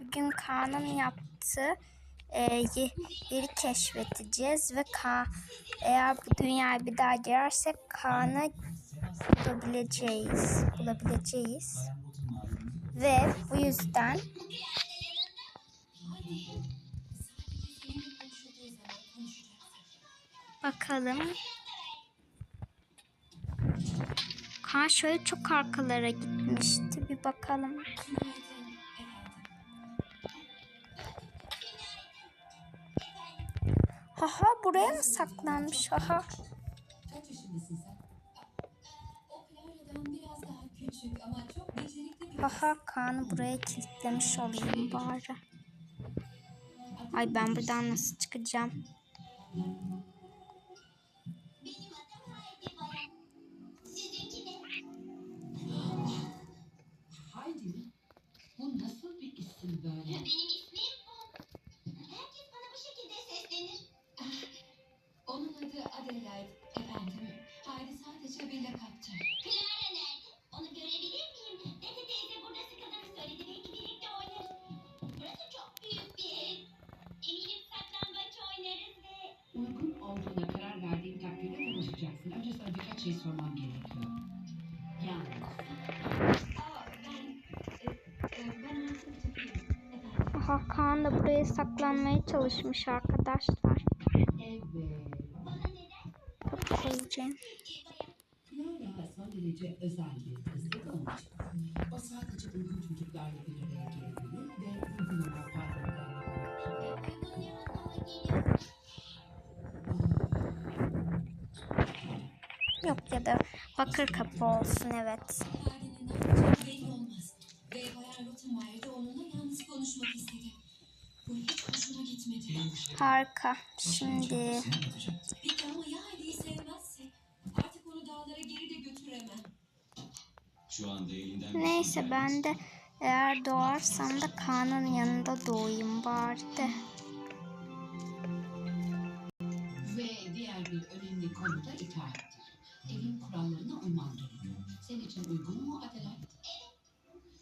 bugün Kaan'ın yaptığı e, ye- yeri keşfedeceğiz ve Ka eğer bu dünyaya bir daha girersek Kaan'ı bulabileceğiz. Bulabileceğiz. Ve bu yüzden bakalım Kaan şöyle çok arkalara gitmişti. Bir bakalım. Haha buraya mı saklanmış? Haha. Kaç yaşındasın sen? O Clara'dan biraz daha küçük ama çok becerikli bir Haha Kaan'ı buraya kilitlemiş olayım bari. Ay ben buradan nasıl çıkacağım? Olduğuna karar verdiğin takdirde tanışacaksın. Öncesinde birkaç şey sormam gerekiyor. Yani. E, e. Aha Kaan da buraya saklanmaya çalışmış arkadaşlar. Evet. Bana neden? Çok koyacağım. Clara son derece özel geri de götüremem. Şu anda elinden neyse ben de eğer doğarsam da Kaan'ın yanında doğayım bari de. Ve diğer bir önemli konu da itaattir. Evin kurallarına uyman gerekiyor. Senin için uygun mu Adelaide?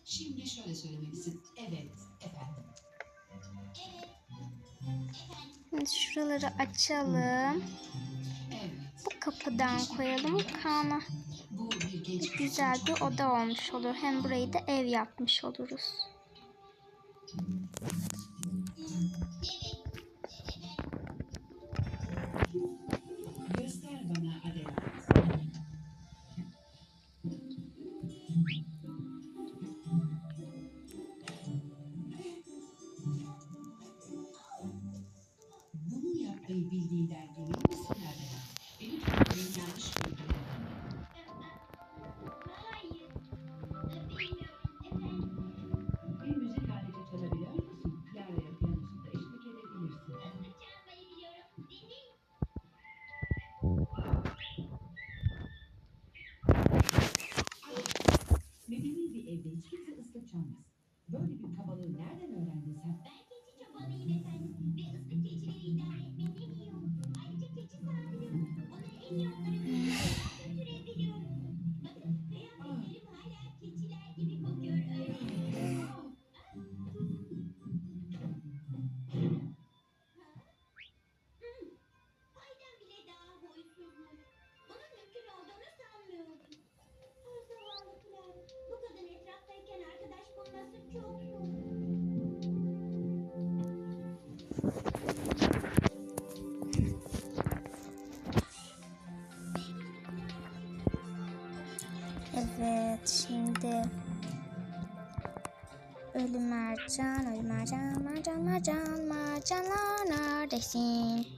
Şimdi şöyle söylemelisin. Evet efendim. Evet. Efendim. Şimdi şuraları açalım. Evet. Bu kapıdan koyalım Kaan'a. Bu bir genç kız Güzel bir oda olmuş olur. Hem burayı da ev yapmış oluruz. Göster bildiğinden emin misin Adelaide? Benim fikrim yanlış efendim. Bir müzik aleti çalabiliyor musun? Clara'ya piyanosunda eşlik edebilirsin. Medeni bir evde hiç kimse ıslık çalmaz. Böyle bir kabalığı nereden öğrendin sen? Ben Evet şimdi Ölü mercan, ölü mercan, mercan, mercan, mercanlar neredesin?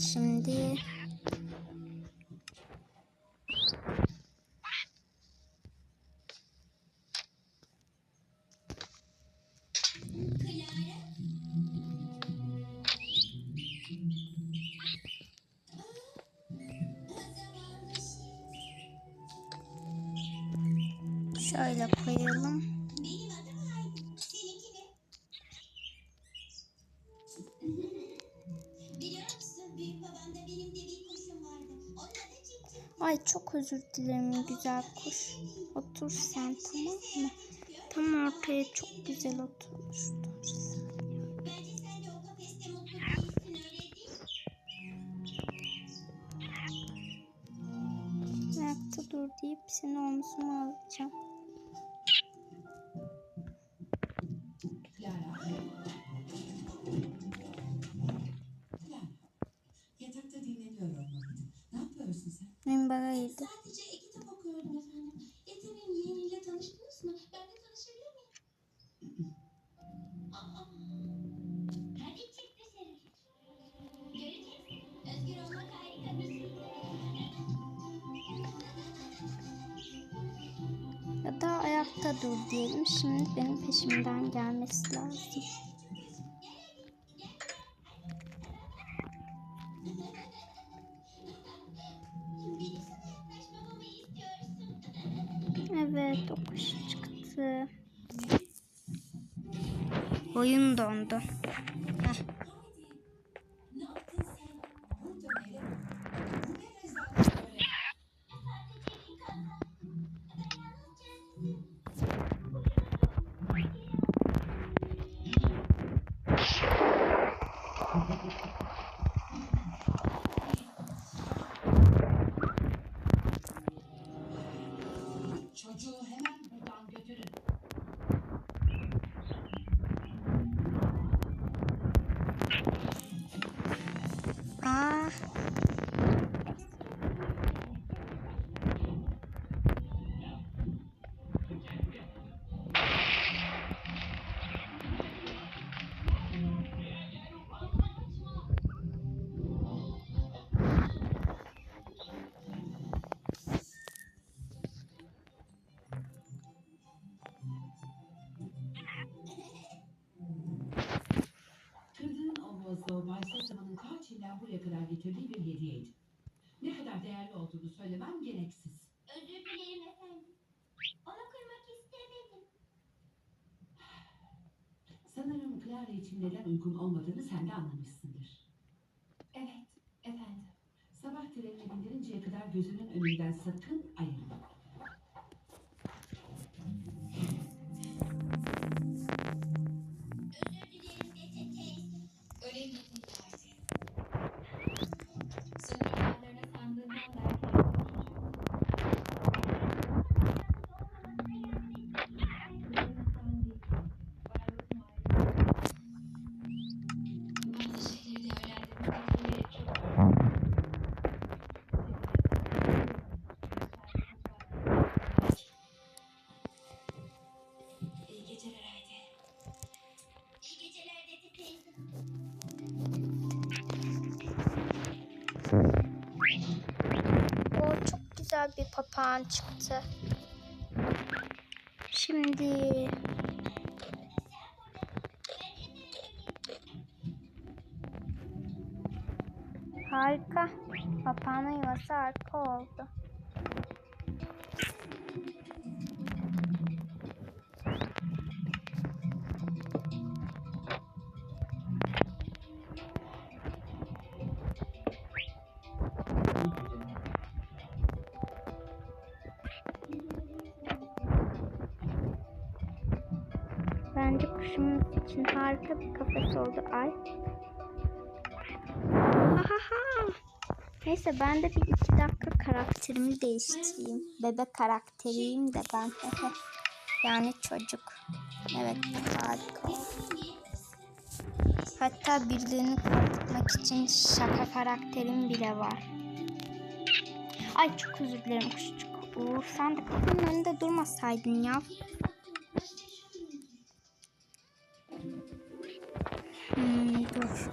Evet şimdi çok özür dilerim güzel kuş. Otur sen tamam mı? Tam ortaya çok güzel oturmuş. Ayakta dur deyip seni omzuma alacağım. Minbereydi. Sadece kitap okuyordum efendim. Yeteneğin yeğeniyle tanıştınız mı? Ben de tanışabilir miyim? Aa, hadi çık dışarı. Göreceksin. Özgür olmak harika bir şey. Ya da ayakta dur diyelim. Şimdi benim peşimden gelmesi lazım. pronto. Aa. Bay Sassama'nın kaç illa buraya kadar getirdiği bir hediyeydi. Ne kadar değerli olduğunu söylemem gereksiz. Özür dilerim efendim. Onu kırmak istemedim. Sanırım Clara için neden uygun olmadığını sen de anlamışsındır. Evet efendim. Sabah trenine bindirinceye kadar gözünün önünden sakın ayırma. Bir papağan çıktı. Şimdi harika. Papağanın yuvası harika oldu. Nasıl oldu? Ay. Neyse ben de bir iki dakika karakterimi değiştireyim. Bebek karakteriyim de ben. yani çocuk. Evet harika. Hatta birbirini korkutmak için şaka karakterim bile var. Ay çok özür dilerim küçücük. Uğur sen de kapının önünde durmasaydın ya.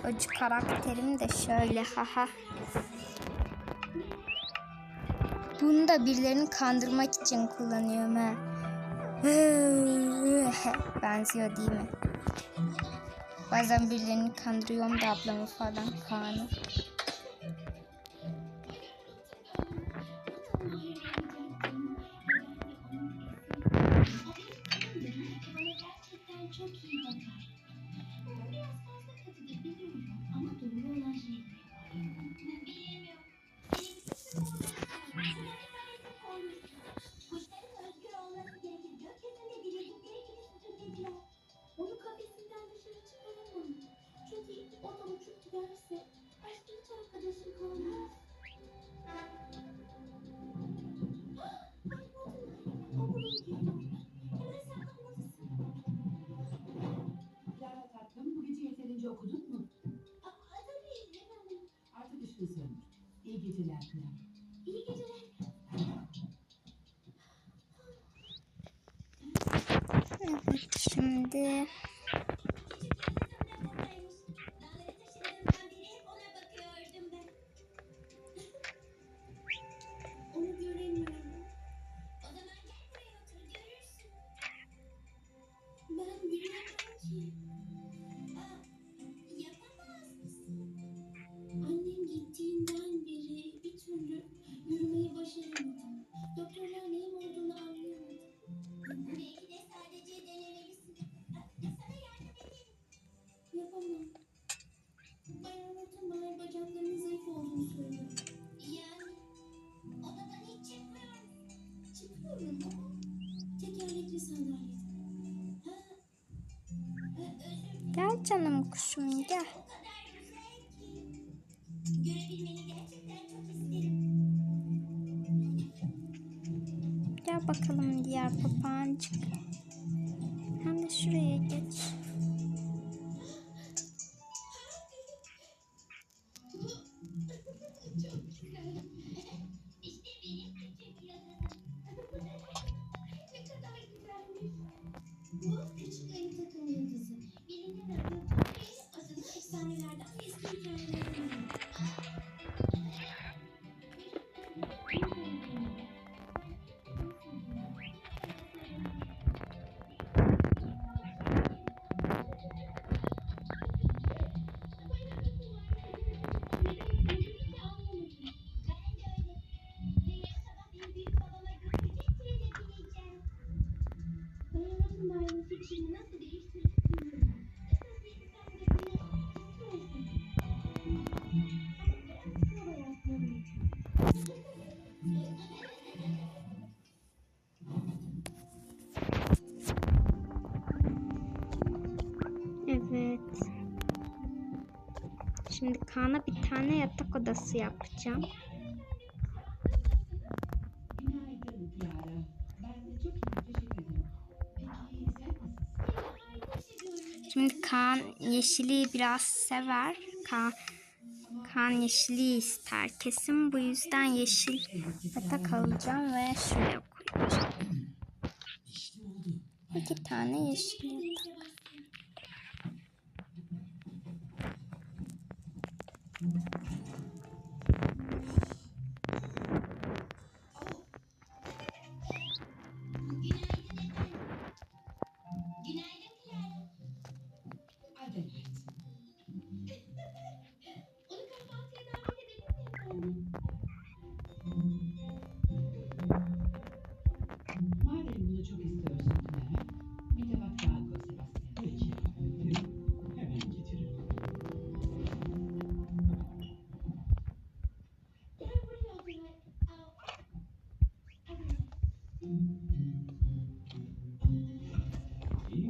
acı karakterim de şöyle haha. Bunu da birilerini kandırmak için kullanıyorum ha. Benziyor değil mi? Bazen birilerini kandırıyorum da ablamı falan Kaan'ı. İyi geceler. Evet şimdi Kuşum kuşum gel. Gel bakalım diğer papağancık. Hem de şuraya geç. Bu küçük Evet. Şimdi Kaan'a bir tane yatak odası yapacağım. Şimdi Kaan yeşili biraz sever. Kaan Kaan yeşili ister. Kesin bu yüzden yeşil yatak alacağım ve şuraya koyacağım. İki tane yeşil yatak. Thank you.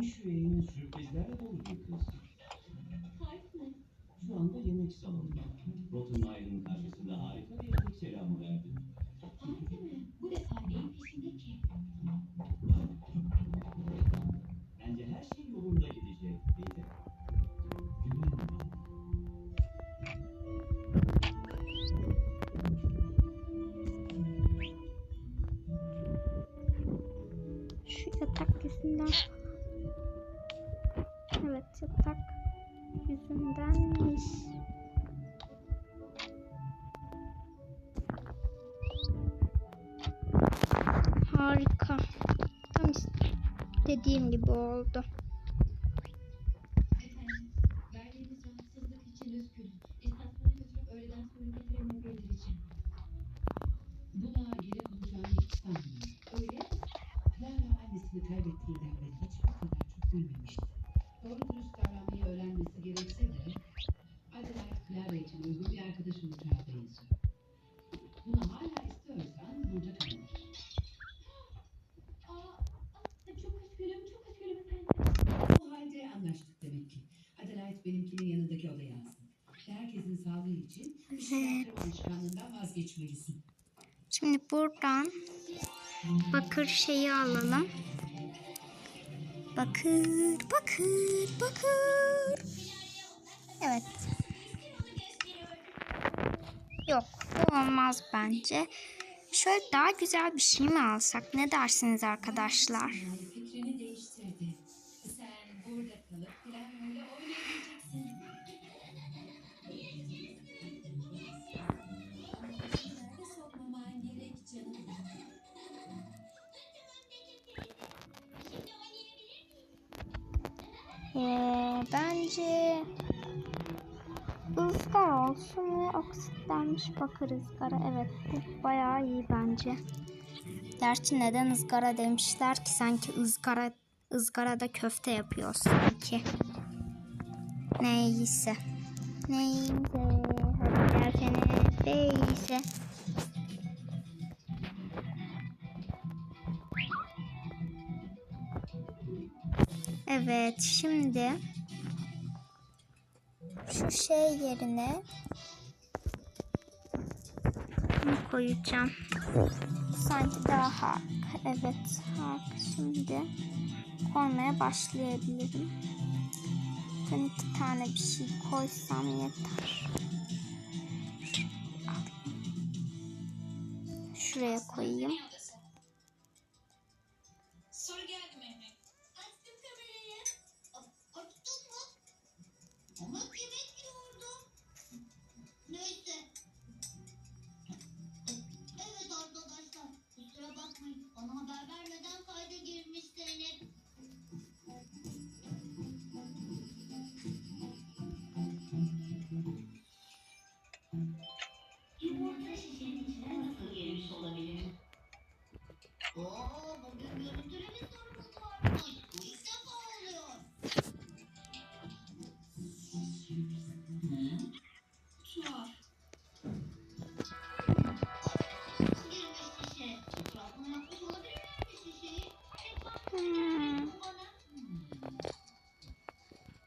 İş üyeyinin sürprizlerle dolu bir kız. Şu anda yemek salonunda. Rotten Island'da dediğim gibi oldu. Sağlığı için misafir alışkanlığından vazgeçmelisin. Şimdi buradan bakır şeyi alalım. Bakır, bakır, bakır. Evet. Yok, bu olmaz bence. Şöyle daha güzel bir şey mi alsak? Ne dersiniz arkadaşlar? Ee, bence ızgara olsun ve oksitlenmiş bakır ızgara. Evet bu bayağı iyi bence. Gerçi neden ızgara demişler ki sanki ızgara ızgarada köfte yapıyor sanki. Neyse. Neyse. Hadi gelsene. Neyse. Evet şimdi şu şey yerine bunu koyacağım. Sanki daha harika. Evet harika. Şimdi koymaya başlayabilirim. Ben iki tane bir şey koysam yeter. Şuraya koyayım. Oo, bugün görüntülü bir sorumuz varmış. Bu ilk defa oluyor. Tuhaf. Girmiş şişe. Etrafına şişeyi?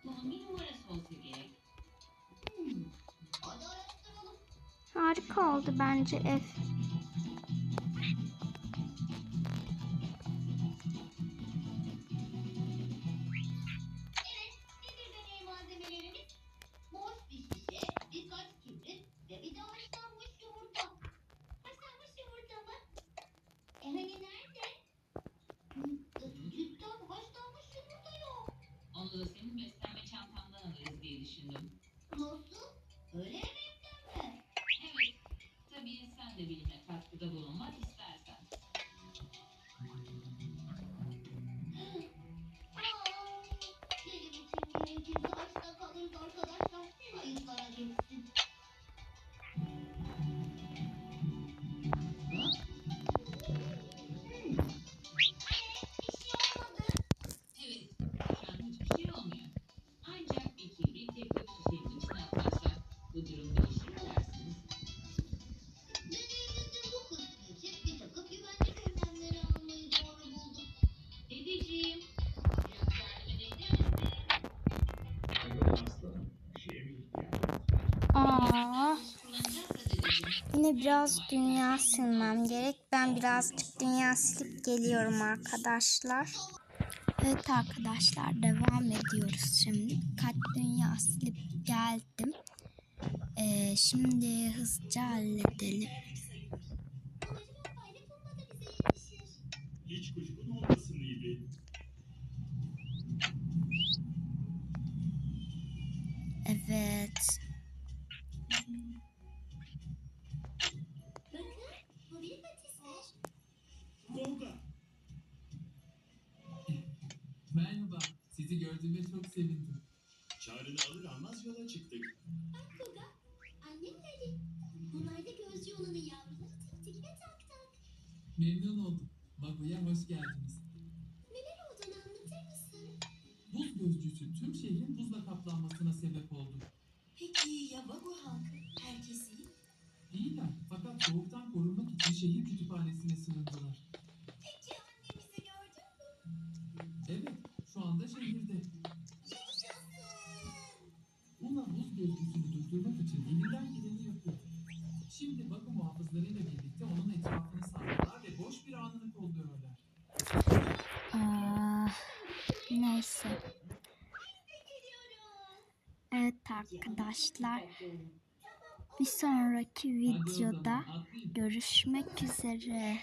Bunun bir araştıralım. Harika oldu bence ev. opinion. Yine biraz dünya silmem gerek. Ben birazcık dünya silip geliyorum arkadaşlar. Evet arkadaşlar devam ediyoruz şimdi. Birkaç dünya silip geldim. Ee, şimdi hızlıca halledelim. diye. Çağrını alır almaz yola çıktık. Bak baba, annem dedi. Bunlar da gözcü olanın yavruları tek tekine tak tak. Memnun oldum. Babaya hoş geldiniz. arkadaşlar. Bir sonraki videoda görüşmek üzere.